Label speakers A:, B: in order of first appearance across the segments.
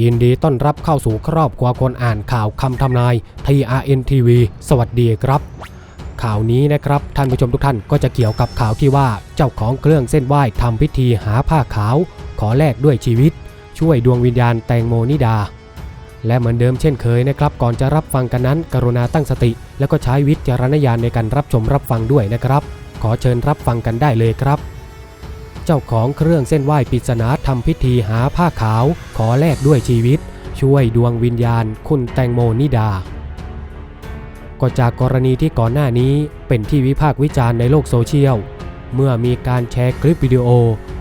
A: ยินดีต้อนรับเข้าสู่ครอบครัวคนอ่านข่าวคำทำนาย TRN TV สวัสดีครับ ข่าวนี้นะครับท่านผู้ชมทุกท่านก็จะเกี่ยวกับข่าวที่ว่าเจ้าของเครื่องเส้นไหว้ทำพิธีหาผ้าขาว ขอแลกด้วยชีวิต ช่วยดวงวิญญาณแตงโมนิดา และเหมือนเดิมเช่นเคยนะครับ ก่อนจะรับฟังกันนั้น กรุณาตั้งสติ แล้วก็ใช้วิจารณญาณในการรับชมรับฟังด้วยนะครับ ขอเชิญรับฟังกันได้เลยครับ เจ้าของเครื่องเส้นไหว้ปริศนาทำพิธีหาผ้าขาว ขอแลกด้วยชีวิต ช่วยดวงวิญญาณ คุณแตงโมนิดา ก็จากกรณีที่ก่อนหน้านี้เป็นที่วิพากษ์วิจารณ์ในโลกโซเชียล เมื่อมีการแชร์คลิปวิดีโอ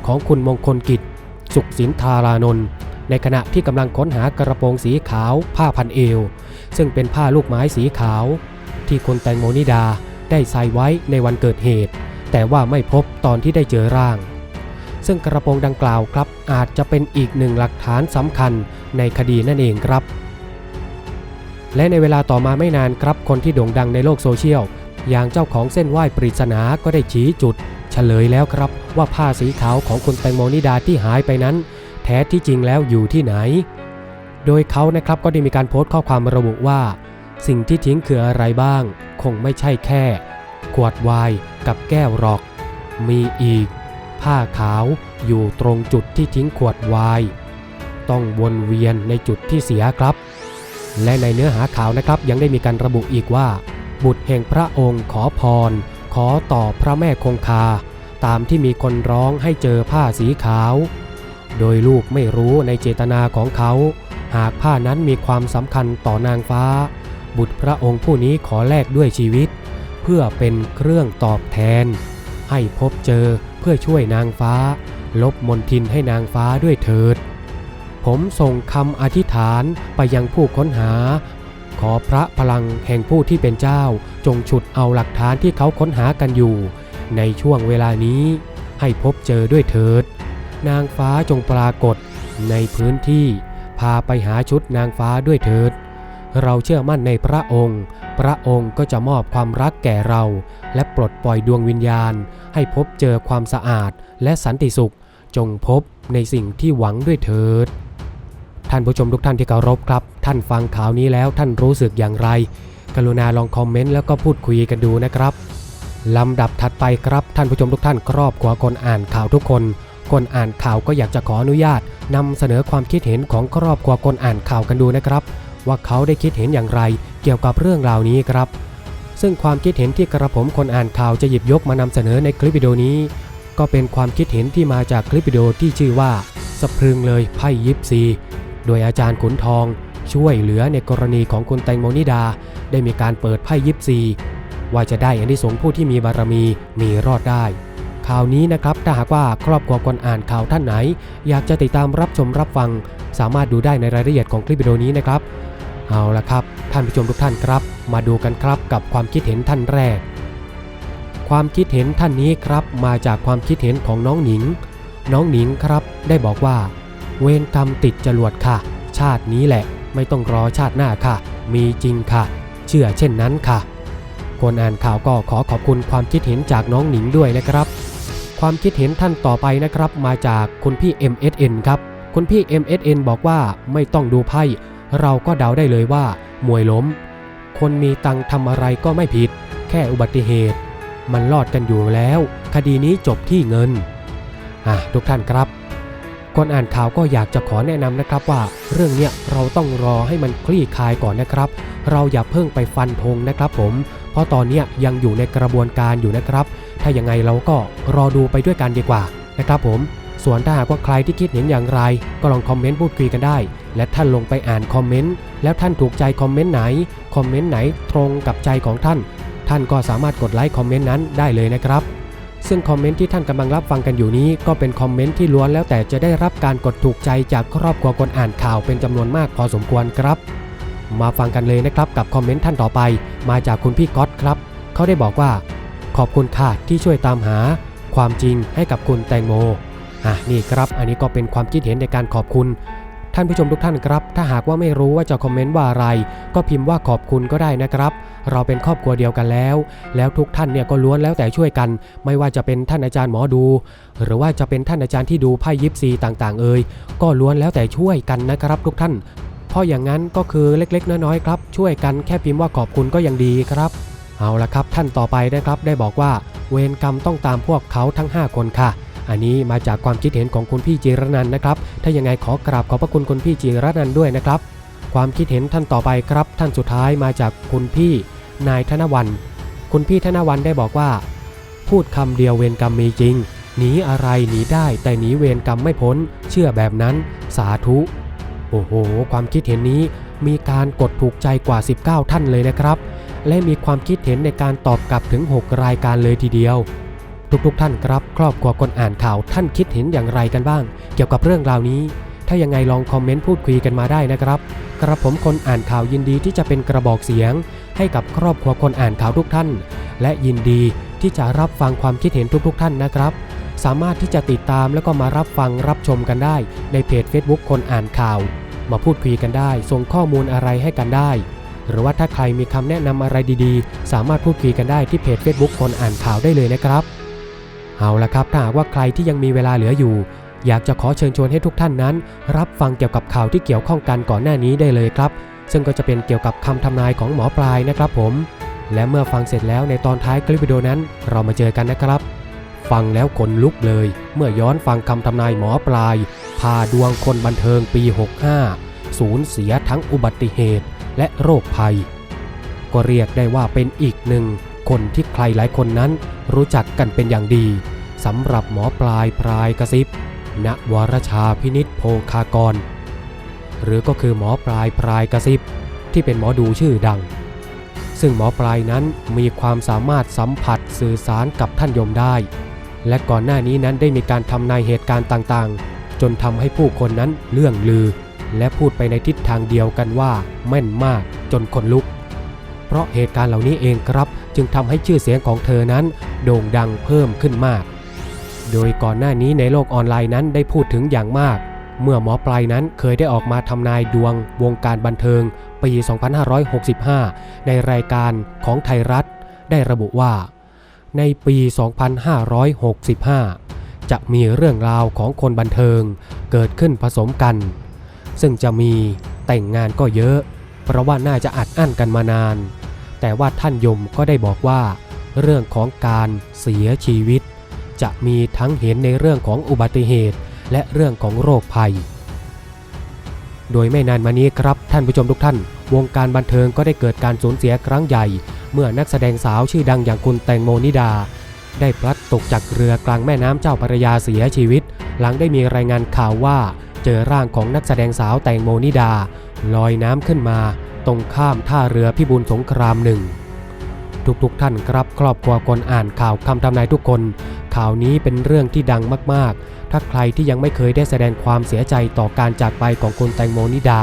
A: ของคุณมงคลกิจ สุขสินธารานนท์ในขณะที่กำลังค้นหากระโปรงสีขาวผ้าพันเอว ซึ่งเป็นผ้าลูกไม้สีขาว ที่คุณแตงโมนิดาได้ใส่ไว้ในวันเกิดเหตุ แต่ว่าไม่พบตอนที่ได้เจอร่าง ซึ่งกระโปรงดังกล่าวครับ อาจจะเป็นอีกหนึ่งหลักฐานสำคัญในคดีนั่นเองครับ และในเวลาต่อมาไม่นานครับคนที่โด่งดังในโลกโซเชียล อย่างเจ้าของเส้นไหว้ปริศนาก็ได้ชี้จุด เฉลยแล้วครับว่าผ้าสีขาวของคุณแตงโมนิดาที่หายไปนั้น แท้ที่จริงแล้วอยู่ที่ไหน โดยเขานะครับก็ได้มีการโพสต์ข้อความระบุว่า สิ่งที่ทิ้งคืออะไรบ้าง คงไม่ใช่แค่ ขวดไวน์กับแก้วหรอก มีอีก ผ้าขาวอยู่ตรงจุดที่ทิ้งขวดไวน์ต้องวนเวียนในจุดที่เสียครับ และในเนื้อหาข่าวนะครับยังได้มีการระบุอีกว่า บุตรแห่งพระองค์ขอพร ขอต่อพระแม่คงคา ตามที่มีคนร้องให้เจอผ้าสีขาว โดยลูกไม่รู้ในเจตนาของเขา หากผ้านั้นมีความสำคัญต่อนางฟ้า บุตรพระองค์ผู้นี้ขอแลกด้วยชีวิต เพื่อเป็นเครื่องตอบแทน ให้พบเจอ เพื่อช่วยนางฟ้า ลบมนทินให้นางฟ้าด้วยเถิด ผมส่งคำอธิษฐานไปยังผู้ค้นหา ขอพระพลังแห่งผู้ที่เป็นเจ้า จงฉุดเอาหลักฐานที่เขาค้นหากันอยู่ ในช่วงเวลานี้ ให้พบเจอด้วยเถิด นางฟ้าจงปรากฏในพื้นที่ พาไปหาชุดนางฟ้าด้วยเถิด เราเชื่อมั่นในพระองค์ พระองค์ก็จะมอบความรักแก่เรา และปลดปล่อยดวงวิญญาณ ให้พบเจอความสะอาดและสันติสุข จงพบในสิ่งที่หวังด้วยเถิด ท่านผู้ชมทุกท่านที่เคารพครับ ท่านฟังข่าวนี้แล้วท่านรู้สึกอย่างไร กรุณาลองคอมเมนต์แล้วก็พูดคุยกันดูนะครับลำดับถัดไปครับท่านผู้ชมทุกท่านครอบครัวคนอ่านข่าวทุกคน คนอ่านข่าวก็อยากจะขออนุญาตนำเสนอความคิดเห็นของครอบครัวคนอ่านข่าวกันดูนะครับ ว่าเขาได้คิดเห็นอย่างไรเกี่ยวกับเรื่องราวนี้ครับ ซึ่งความคิดเห็นที่กระผมคนอ่านข่าวจะหยิบยกมานำเสนอในคลิปวิดีโอนี้ ก็เป็นความคิดเห็นที่มาจากคลิปวิดีโอที่ชื่อว่าสะพรึงเลยไพ่ยิปซี โดยอาจารย์ขุนทอง ช่วยเหลือในกรณีของคุณแตงโมนิดา ได้มีการเปิดไพ่ยิปซี ว่าจะได้อานิสงส์ผู้ที่มีบารมีมีรอดได้ข่าวนี้นะครับถ้าหากว่าครอบครัวคนอ่านข่าวท่านไหน อยากจะติดตามรับชมรับฟัง สามารถดูได้ในรายละเอียดของคลิปวิดีโอนี้นะครับ เอาละครับ ท่านผู้ชมทุกท่านครับ มาดูกันครับกับความคิดเห็นท่านแรก ความคิดเห็นท่านนี้ครับมาจากความคิดเห็นของน้องหนิง น้องหนิงครับได้บอกว่า เวรกรรมติดจรวดค่ะ ชาตินี้แหละไม่ต้องรอชาติหน้าค่ะ มีจริงค่ะ เชื่อเช่นนั้นค่ะ คนอ่านข่าวก็ขอขอบคุณความคิดเห็นจากน้องหนิงด้วยนะครับ ความคิดเห็นท่านต่อไปนะครับ มาจากคุณพี่ MSN ครับคุณพี่ MSN บอกว่าไม่ต้องดูไพ่ เราก็เดาได้เลยว่ามวยล้ม คนมีตังค์ทำอะไรก็ไม่ผิด แค่อุบัติเหตุ มันรอดกันอยู่แล้ว คดีนี้จบที่เงิน อะทุกท่านครับ คนอ่านข่าวก็อยากจะขอแนะนำนะครับว่า เรื่องเนี้ยเราต้องรอให้มันคลี่คลายก่อนนะครับ เราอย่าเพิ่งไปฟันธงนะครับผม เพราะตอนเนี้ยยังอยู่ในกระบวนการอยู่นะครับ ถ้ายังไงเราก็รอดูไปด้วยกันดีกว่านะครับผม ส่วนถ้าหากว่าใครที่คิดเห็นอย่างไร ก็ลองคอมเมนต์พูดคุยกันได้ และท่านลงไปอ่านคอมเมนต์แล้วท่านถูกใจคอมเมนต์ไหนคอมเมนต์ไหนตรงกับใจของท่าน ท่านก็สามารถกดไลค์คอมเมนต์นั้นได้เลยนะครับซึ่งคอมเมนต์ที่ท่านกำลังรับฟังกันอยู่นี้ก็เป็นคอมเมนต์ที่ล้วนแล้วแต่จะได้รับการกดถูกใจจากครอบครัวคนอ่านข่าวเป็นจำนวนมากพอสมควรครับ มาฟังกันเลยนะครับกับคอมเมนต์ท่านต่อไป มาจากคุณพี่ก๊อตครับ เขาได้บอกว่า ขอบคุณค่ะที่ช่วยตามหา ความจริงให้กับคุณแตงโม อะนี่ครับอันนี้ก็เป็นความคิดเห็นในการขอบคุณ ท่านผู้ชมทุกท่านครับ ถ้าหากว่าไม่รู้ว่าจะคอมเมนต์ว่าอะไร ก็พิมพ์ว่าขอบคุณก็ได้นะครับ เราเป็นครอบครัวเดียวกันแล้ว แล้วทุกท่านเนี่ยก็ล้วนแล้วแต่ช่วยกัน ไม่ว่าจะเป็นท่านอาจารย์หมอดู หรือว่าจะเป็นท่านอาจารย์ที่ดูไพ่ยิปซีต่างๆ เอ่ยก็ล้วนแล้วแต่ช่วยกันนะครับทุกท่าน เพราะอย่างนั้นก็คือเล็กๆ น้อยๆครับช่วยกันแค่พิมพ์ว่าขอบคุณก็ยังดีครับ เอาละครับท่านต่อไปนะครับได้บอกว่า เวรกรรมต้องตามพวกเขาทั้ง 5 คนค่ะ อันนี้มาจากความคิดเห็นของคุณพี่จีรนันนะครับ ถ้ายังไงขอกราบขอบพระคุณคุณพี่จีรนันด้วยนะครับ ความคิดเห็นท่านต่อไปครับ ท่านสุดท้ายมาจากคุณพี่นายธนวัน คุณพี่ธนวันได้บอกว่า พูดคำเดียวเวรกรรมมีจริง หนีอะไรหนีได้แต่หนีเวรกรรมไม่พ้น เชื่อแบบนั้น สาธุ โอ้โห ความคิดเห็นนี้มีการกดถูกใจกว่า 19 ท่านเลยนะครับ และมีความคิดเห็นในการตอบกลับถึง 6 รายการเลยทีเดียว ทุกๆท่านครับ ครอบครัวคนอ่านข่าวท่านคิดเห็นอย่างไรกันบ้าง เกี่ยวกับเรื่องราวนี้ ถ้ายังไงลองคอมเมนต์พูดคุยกันมาได้นะครับ กระผมคนอ่านข่าวยินดีที่จะเป็นกระบอกเสียง ให้กับครอบครัวคนอ่านข่าวทุกท่าน และยินดีที่จะรับฟังความคิดเห็นทุกๆท่านนะครับ สามารถที่จะติดตามแล้วก็มารับฟังรับชมกันได้ ในเพจ Facebook คนอ่านข่าว มาพูดคุยกันได้ ส่งข้อมูลอะไรให้กันได้ หรือว่าถ้าใครมีคำแนะนำอะไรดีๆ สามารถพูดคุยกันได้ที่เพจ Facebook คนอ่านข่าวได้เลยนะครับ เอาละครับถ้าหากว่าใครที่ยังมีเวลาเหลืออยู่ อยากจะขอเชิญชวนให้ทุกท่านนั้น รับฟังเกี่ยวกับข่าวที่เกี่ยวข้องกันก่อนหน้านี้ได้เลยครับ ซึ่งก็จะเป็นเกี่ยวกับคำทำนายของหมอปลายนะครับผม และเมื่อฟังเสร็จแล้วในตอนท้ายคลิปวิดีโอนั้น เรามาเจอกันนะครับ ฟังแล้วขนลุกเลย เมื่อย้อนฟังคำทำนายหมอปลาย พาดวงคนบันเทิงปี 65 สูญเสียทั้งอุบัติเหตุและโรคภัย ก็เรียกได้ว่าเป็นอีกหนึ่ง คนที่ใครหลายคนนั้นรู้จักกันเป็นอย่างดีสำหรับหมอปลายพรายกระซิบณวรชาพินิษโพคากร หรือก็คือหมอปลายพรายกระซิบที่เป็นหมอดูชื่อดัง ซึ่งหมอปลายนั้นมีความสามารถสัมผัสสื่อสารกับท่านยมได้ และก่อนหน้านี้นั้นได้มีการทำนายเหตุการณ์ต่างๆ จนทำให้ผู้คนนั้นเลื่องลือ และพูดไปในทิศทางเดียวกันว่าแม่นมากจนคนลุก เพราะเหตุการณ์เหล่านี้เองครับ จึงทำให้ชื่อเสียงของเธอนั้น โด่งดังเพิ่มขึ้นมาก โดยก่อนหน้านี้ในโลกออนไลน์นั้นได้พูดถึงอย่างมาก เมื่อหมอปลายนั้นเคยได้ออกมาทำนายดวงวงการบันเทิง ปี 2565 ในรายการของไทยรัฐ ได้ระบุว่า ในปี 2565 จะมีเรื่องราวของคนบันเทิงเกิดขึ้นผสมกัน ซึ่งจะมีแต่งงานก็เยอะ เพราะว่าน่าจะอัดอั้นกันมานาน แต่ว่าท่านยมก็ได้บอกว่า เรื่องของการเสียชีวิต จะมีทั้งเห็นในเรื่องของอุบัติเหตุ และเรื่องของโรคภัย โดยไม่นานมานี้ครับท่านผู้ชมทุกท่าน วงการบันเทิงก็ได้เกิดการสูญเสียครั้งใหญ่ เมื่อนักแสดงสาวชื่อดังอย่างคุณแตงโมนิดา ได้พลัดตกจากเรือกลางแม่น้ำเจ้าพระยาเสียชีวิต หลังได้มีรายงานข่าวว่า เจอร่างของนักแสดงสาวแตงโมนิดา ลอยน้ำขึ้นมา ตรงข้ามท่าเรือพิบูลสงครามหนึ่งทุกๆท่านครับครอบครัวคนอ่านข่าวคำทำนายทุกคน ข่าวนี้เป็นเรื่องที่ดังมากๆ ถ้าใครที่ยังไม่เคยได้แสดงความเสียใจต่อการจากไปของคุณแตงโมนิดา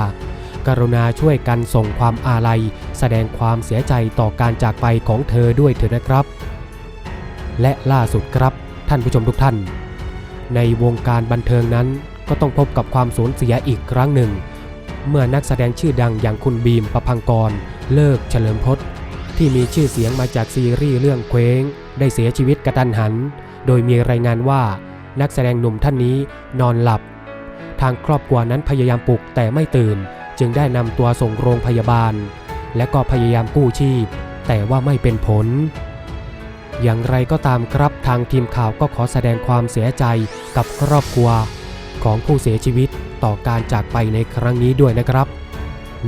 A: กรุณาช่วยกันส่งความอาลัย แสดงความเสียใจต่อการจากไปของเธอด้วยเถิดนะครับ และล่าสุดครับท่านผู้ชมทุกท่าน ในวงการบันเทิงนั้นก็ต้องพบกับความสูญเสียอีกครั้งหนึ่ง เมื่อนักแสดงชื่อดังอย่างคุณบีมประพังกร เลิกเฉลิมพศที่มีชื่อเสียงมาจากซีรีส์เรื่องเคว้ง ได้เสียชีวิตกระตันหัน โดยมีรายงานว่านักแสดงหนุ่มท่านนี้นอนหลับ ทางครอบครัวนั้นพยายามปลุกแต่ไม่ตื่น จึงได้นำตัวส่งโรงพยาบาล และก็พยายามกู้ชีพ แต่ว่าไม่เป็นผล อย่างไรก็ตามครับทางทีมข่าวก็ขอแสดงความเสียใจกับครอบครัวของผู้เสียชีวิต ต่อการจากไปในครั้งนี้ด้วยนะครับ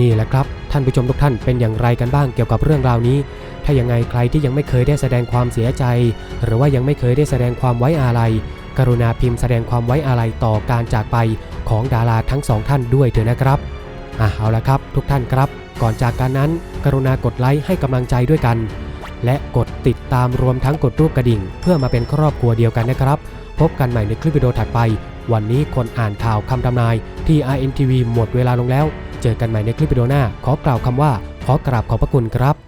A: นี่แหละครับ ท่านผู้ชมทุกท่านเป็นอย่างไรกันบ้างเกี่ยวกับเรื่องราวนี้ ถ้ายังไงใครที่ยังไม่เคยได้แสดงความเสียใจ หรือว่ายังไม่เคยได้แสดงความไว้อาลัยกรุณาพิมพ์แสดงความไว้อาลัยต่อการจากไปของดาราทั้งสองท่านด้วยเถอะนะครับอะเอาละครับ ทุกท่านครับ ก่อนจากการนั้น กรุณากดไลค์ให้กำลังใจด้วยกัน และกดติดตามรวมทั้งกดรูปกระดิ่ง เพื่อมาเป็นครอบครัวเดียวกันนะครับ พบกันใหม่ในคลิปวิดีโอถัดไป วันนี้คนอ่านข่าวคำทำนายที่ RNTV หมดเวลาลงแล้ว เจอกันใหม่ในคลิปวิดีโอหน้า ขอกล่าวคำว่า ขอกราบขอบพระคุณครับ